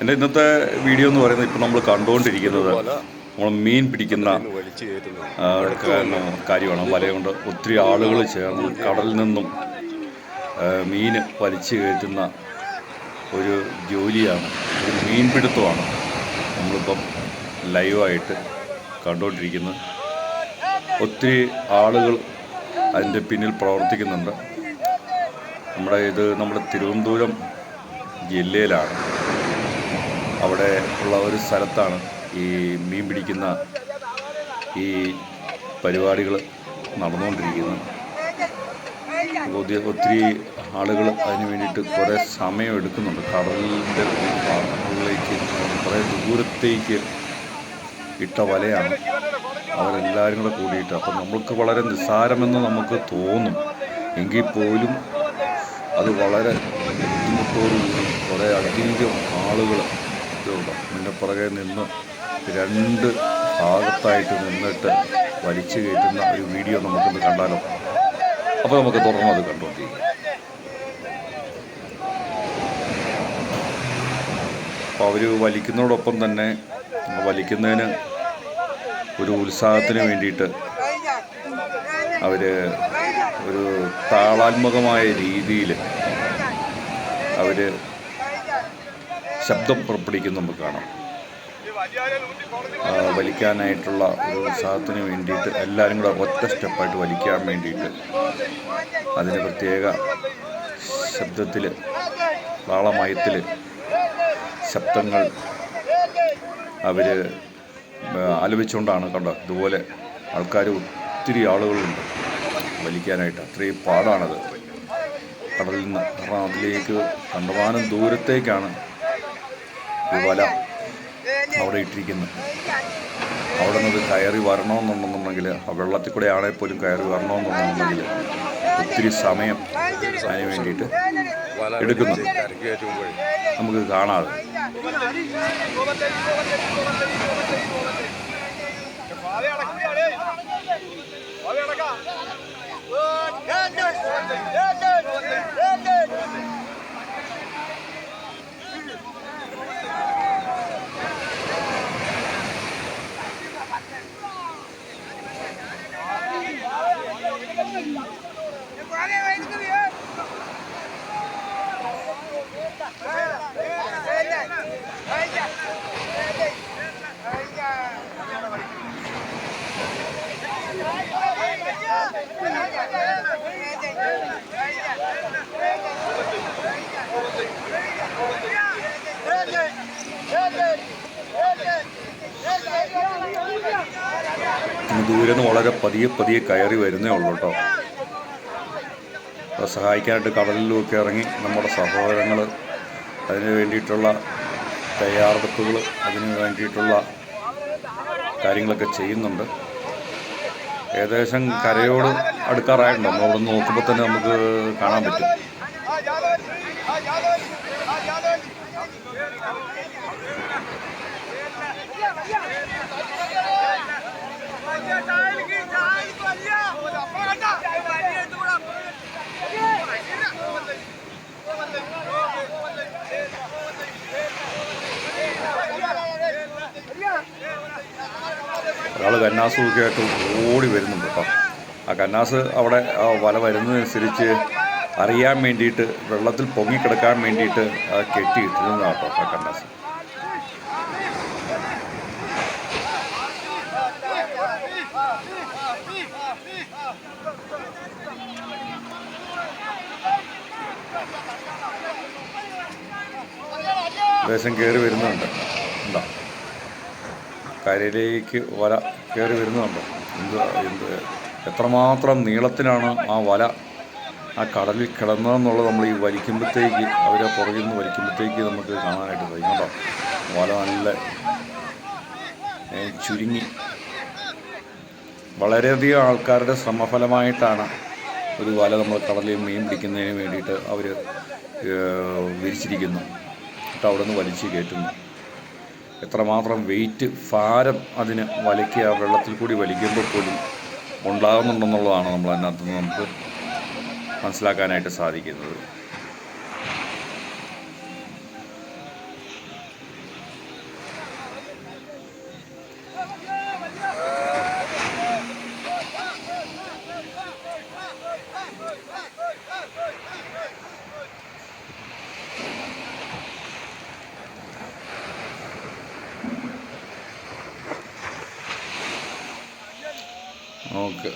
എന്റെ ഇന്നത്തെ വീഡിയോ എന്ന് പറയുന്നത് ഇപ്പോൾ നമ്മൾ കണ്ടുകൊണ്ടിരിക്കുന്നത് നമ്മൾ മീൻ പിടിക്കുന്ന കാര്യമാണ്. വലയുണ്ട്. കൊണ്ട് ഒത്തിരി ആളുകൾ ചേർന്ന് കടലിൽ നിന്നും മീൻ വലിച്ചു കയറ്റുന്ന ഒരു ജോലിയാണ്. ഒരു മീൻപിടുത്തമാണ് നമ്മളിപ്പം ലൈവായിട്ട് കണ്ടുകൊണ്ടിരിക്കുന്നത് ഒത്തിരി ആളുകൾ അതിന്റെ പിന്നിൽ പ്രവർത്തിക്കുന്നുണ്ട്. നമ്മുടെ ഇത് നമ്മുടെ തിരുവനന്തപുരം ജില്ലയിലാണ്. അവിടെ ഉള്ള ഒരു സ്ഥലത്താണ് ഈ മീൻ പിടിക്കുന്ന ഈ പരിപാടികൾ നടന്നുകൊണ്ടിരിക്കുന്നത്. ഒതി- ഒത്തിരി ആളുകൾ അതിന് വേണ്ടിയിട്ട് കുറേ സമയം എടുക്കുന്നുണ്ട്. കടലിന്റെ ഭാഗങ്ങളിലേക്ക് കുറേ ദൂരത്തേക്ക് ഇട്ട വലയാണ് അവരെല്ലാവരും കൂടെ കൂടിയിട്ട്. അപ്പം നമ്മൾക്ക് വളരെ നിസ്സാരമെന്ന് നമുക്ക് തോന്നും. എങ്കിൽ പോലും അത് വളരെ ബുദ്ധിമുട്ടോടുകൂടി കുറേ അധികം ആളുകൾ ഇതുണ്ട്? അതിന്റെ പുറകെ നിന്ന് രണ്ട് ഭാഗത്തായിട്ട് നിന്നിട്ട് വലിച്ചു കയറ്റുന്ന ഒരു വീഡിയോ നമുക്കൊന്ന് കണ്ടാലോ? അപ്പോൾ നമുക്ക് തുടർന്ന് അത് കണ്ടുകൊണ്ടിരിക്കാം. അപ്പോൾ അവർ വലിക്കുന്നതോടൊപ്പം തന്നെ വലിക്കുന്നതിന് ഒരു ഉത്സാഹത്തിന് വേണ്ടിയിട്ട് അവർ ഒരു താളാത്മകമായ രീതിയിൽ അവർ ശബ്ദം പുറപ്പെടുവിക്കുന്നത് നമുക്ക് കാണാം. വലിക്കാനായിട്ടുള്ള ഒരു ഉത്സാഹത്തിന് വേണ്ടിയിട്ട് എല്ലാവരും കൂടെ ഒറ്റ സ്റ്റെപ്പായിട്ട് വലിക്കാൻ വേണ്ടിയിട്ട് അതിന് പ്രത്യേക ശബ്ദത്തിൽ താളമയത്തിൽ ശബ്ദങ്ങൾ അവർ ആലപിച്ചുകൊണ്ടാണ് കണ്ടോ? ഇതുപോലെ ആൾക്കാർ ഒത്തിരി ആളുകളുണ്ട് വലിക്കാനായിട്ട്. അത്രയും പാടാണത്. കടലിൽ നിന്ന് കാരണം അതിലേക്ക് കണ്ടമാനം ദൂരത്തേക്കാണ് വല അവിടെ ഇട്ടിരിക്കുന്നത് അവിടെ നിന്ന് കയറി വരണമെന്നുണ്ടെന്നുണ്ടെങ്കിൽ ആ വെള്ളത്തിൽ കൂടെ ആണെങ്കിൽ പോലും കയറി വരണമെന്നുണ്ടെന്നുണ്ടെങ്കിൽ ഒത്തിരി സമയം അതിന് വേണ്ടിയിട്ട് എടുക്കുന്നു. നമുക്ക് കാണാതെ ഇന്ന് ദൂരെ വളരെ പതിയെ പതിയെ കയറി വരുന്നേ ഉള്ളൂ കേട്ടോ. അപ്പോൾ സഹായിക്കാനായിട്ട് കടലിലുമൊക്കെ ഇറങ്ങി നമ്മുടെ സഹോദരങ്ങൾ അതിന് വേണ്ടിയിട്ടുള്ള തയ്യാറെടുപ്പുകൾ അതിന് വേണ്ടിയിട്ടുള്ള കാര്യങ്ങളൊക്കെ ചെയ്യുന്നുണ്ട്. ഏകദേശം കരയോട് അടുക്കാറായിട്ടുണ്ട്. നമ്മൾ അവിടെ നോക്കുമ്പോൾ തന്നെ നമുക്ക് കാണാൻ പറ്റും. ഒരാൾ കന്നാസുമൊക്കെ ആയിട്ട് ഓടി വരുന്നുണ്ട് കേട്ടോ. ആ കന്നാസ് അവിടെ വല വരുന്നതനുസരിച്ച് അറിയാൻ വേണ്ടിയിട്ട് വെള്ളത്തിൽ പൊങ്ങിക്കിടക്കാൻ വേണ്ടിയിട്ട് കെട്ടിയിട്ടിരുന്നതാണ് കേട്ടോ ആ കണ്ണാസ്. ദേശം കയറി വരുന്നുണ്ട്. ഉണ്ടോ? കരയിലേക്ക് വല കയറി വരുന്നുണ്ട്? എന്ത് എന്ത് എത്രമാത്രം നീളത്തിലാണ് ആ വല ആ കടലിൽ കിടന്നതെന്നുള്ളത് നമ്മൾ ഈ വലിക്കുമ്പോഴത്തേക്ക് അവരെ പുറകിൽ നിന്ന് വലിക്കുമ്പോഴത്തേക്ക് നമുക്ക് കാണാനായിട്ട് കഴിയും. കേട്ടോ വല നല്ല ചുരുങ്ങി. വളരെയധികം ആൾക്കാരുടെ ശ്രമഫലമായിട്ടാണ് ഒരു വല നമ്മൾ കടലിൽ മീൻ പിടിക്കുന്നതിന് വേണ്ടിയിട്ട് അവർ വിരിച്ചിരിക്കുന്നു. എന്നിട്ട് അവിടെ നിന്ന് വലിച്ച് കയറ്റുന്നു. എത്രമാത്രം വെയിറ്റ് ഭാരം അതിന് വലയ്ക്ക് ആ വെള്ളത്തിൽ കൂടി വലിക്കുമ്പോൾ പോലും ഉണ്ടാകുന്നുണ്ടെന്നുള്ളതാണ് നമ്മൾ അതിനകത്ത് നമുക്ക് മനസ്സിലാക്കാനായിട്ട് സാധിക്കുന്നത്. നമുക്ക്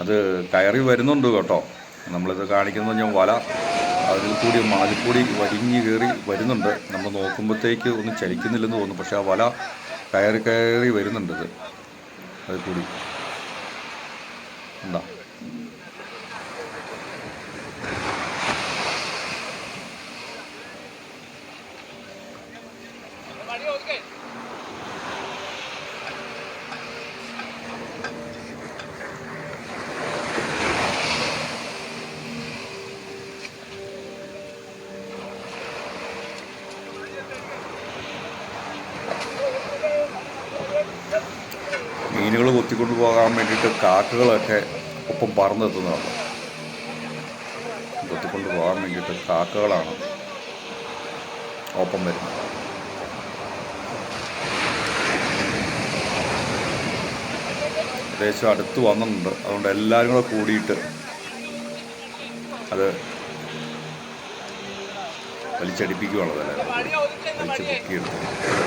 അത് കയറി വരുന്നുണ്ട് കേട്ടോ. നമ്മളിത് കാണിക്കുന്നത് ഞാൻ വല അതിൽ കൂടി മണലിൽ കൂടി വലിഞ്ഞ് കയറി വരുന്നുണ്ട്. നമ്മൾ നോക്കുമ്പോഴത്തേക്ക് ഒന്നും ചലിക്കുന്നില്ലെന്ന് തോന്നുന്നു. പക്ഷെ ആ വല കയറി കയറി വരുന്നുണ്ട് ഇത്. അതിൽ കൂടി. എന്താ മീനുകൾ കൊത്തിക്കൊണ്ട് പോകാൻ വേണ്ടിയിട്ട് കാക്കകളൊക്കെ ഒപ്പം പറന്നെത്തുന്നതാണ് കൊത്തിക്കൊണ്ട് പോകാൻ വേണ്ടിയിട്ട് കാക്കകളാണ് ഒപ്പം വരുന്നത്. ഏകദേശം അടുത്ത് വന്നിട്ടുണ്ട്. അതുകൊണ്ട് എല്ലാവരും കൂടെ കൂടിയിട്ട് അത് കൂടി. വലിച്ച് പൊക്കിയെടുത്ത്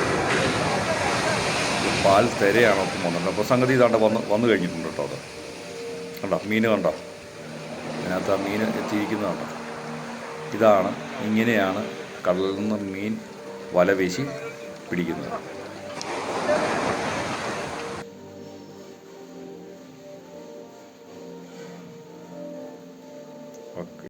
പാൽ തിരയാണ് ഒപ്പം വന്നിട്ടുണ്ട് അപ്പോൾ സംഗതി ഇതാണ്ട് വന്ന് വന്നു കഴിഞ്ഞിട്ടുണ്ട് കേട്ടോ അത്. കണ്ടോ? മീൻ കണ്ടോ? അതിനകത്ത് ആ മീൻ എത്തിയിരിക്കുന്നത് കണ്ടോ? ഇതാണ് ഇങ്ങനെയാണ് കടലിൽ നിന്ന് മീൻ വല വീശി പിടിക്കുന്നത്.